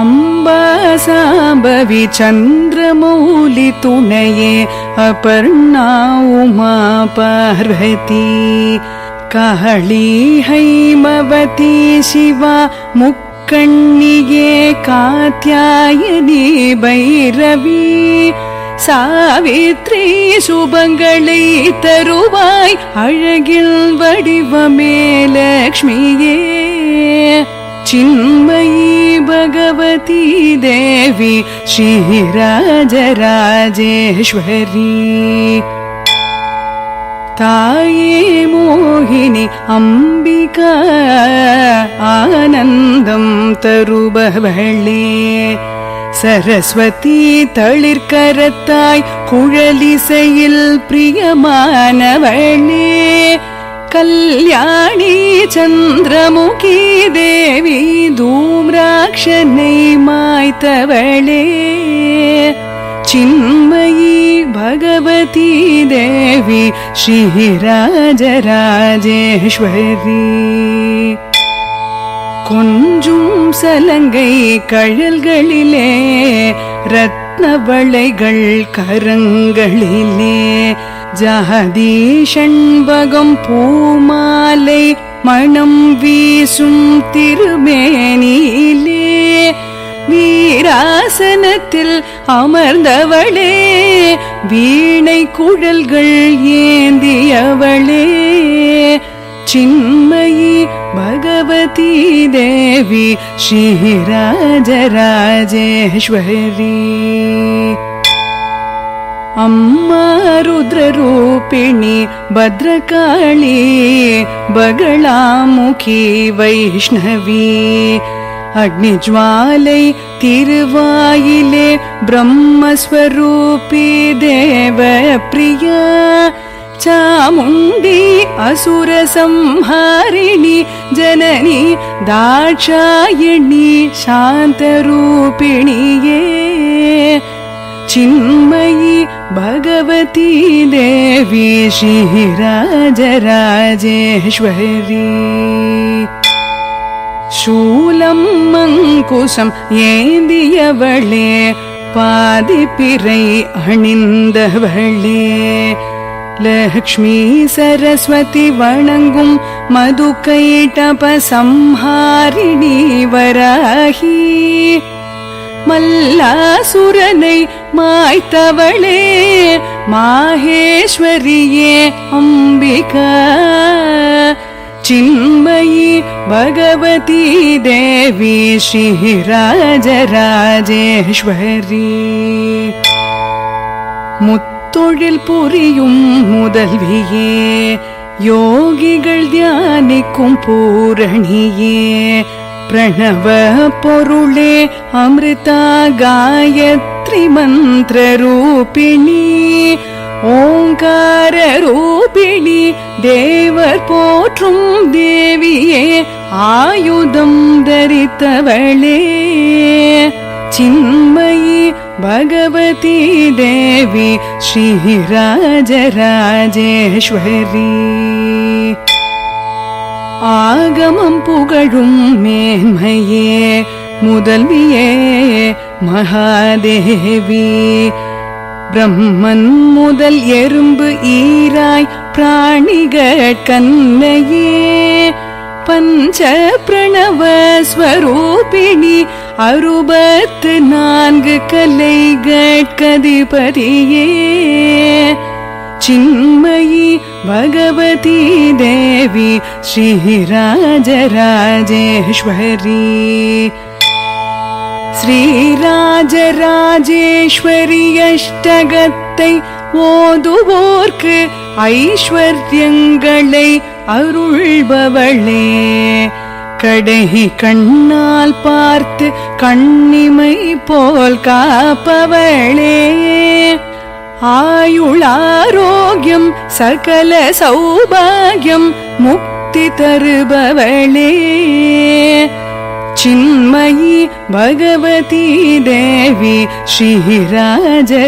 अम्बासाम्बवि चन्द्रमौलि तुणये अपर्णा उमा पार्वती काळी हैमवती शिवा मुक्कण्णिगे कात्यायनी भैरवी சாவித்ரி சுபங்களை தருவாய் அழகில் வடிவமே லக்ஷ்மியே சின்மயி பகவதி தேவி ஸ்ரீராஜராஜேஸ்வரி தாயே மோகினி அம்பிகா ஆனந்தம் தருபவளே சரஸ்வதி தளிர்கரத்தாய் குழலிசையில் பிரியமானவளே கல்யாணி சந்திரமுகி தேவி தூம்ராட்சனை மாய்த்தவளே சின்மயி பகவதி தேவி ஸ்ரீராஜராஜேஸ்வரி கொஞ்சும் சலங்கை கழல்களிலே ரத்ன வளைகள் கரங்களிலே ஜாதி பூமாலை மணம் வீசும் திருமேனியிலே. வீராசனத்தில் அமர்ந்தவளே வீணை குழல்கள் ஏந்தியவளே. சின்மயி பகவதி தேவி ஸ்ரீராஜராஜேஸ்வரி अम्मा रुद्ररूपिणि भद्रकाळी बगळामुखी वैष्णवी अग्निज्वालै तिरुवायिले ब्रह्मस्वरूपी देवप्रिया चामुण्डी असुरसंहारिणि जननी दाक्षायिणी शान्तरूपिणि ये चिन्मयि भगवती देवी श्रीराजराजेश्वरी शूलम् मङ्कुशम् ஏந்தியவளே பாதிப்பிறை அணிந்தவளே லக்ஷ்மி சரஸ்வதி வணங்கும் மது கைட்டப சம்ஹாரிணி வராகி மல்லாசுரனை மாய்த்தவளே மாகேஸ்வரியே அம்பிகா. சின்மயி பகவதி தேவி ஸ்ரீராஜராஜேஸ்வரி. முத்தொழில் புரியும் முதல்வியே யோகிகள் தியானிக்கும் பூரணியே பிரணவ பொருளே அமிர்தா காயத்ரி மந்திர ரூபிணி ஓங்கார ரூபிணி தேவர் போற்றும் தேவியே ஆயுதம் தரித்தவளே சின்மயி பகவதி தேவி ஸ்ரீராஜராஜேஸ்வரி ஆகமம் புகழும் மேன்மையே முதல்வியே மகாதேவி. பிரம்மன் முதல் எறும்பு ஈராய் பிராணிகள் கண்ணையே. பஞ்ச பிரணவ ஸ்வரூபிணி அறுபத்து நான்கு கலைகட்கதிபதியே சின்மயி भगवती देवी श्रीराजराजेश्वरी। ஸ்ரீராஜராஜேஸ்வரி அஷ்டகத்தை ஓதுவோர்க்கு ஐஸ்வர்யங்களை அருள்பவளே கடை கண்ணால் பார்த்து கண்ணிமை போல் காப்பவளே ആയുളാരോഗ്യം സകല സൗഭാഗ്യം മുക്തി തരുപവളേ. ചിന്മയി ഭഗവതി ദേവി ശ്രീരാജരാജേശ്വരീ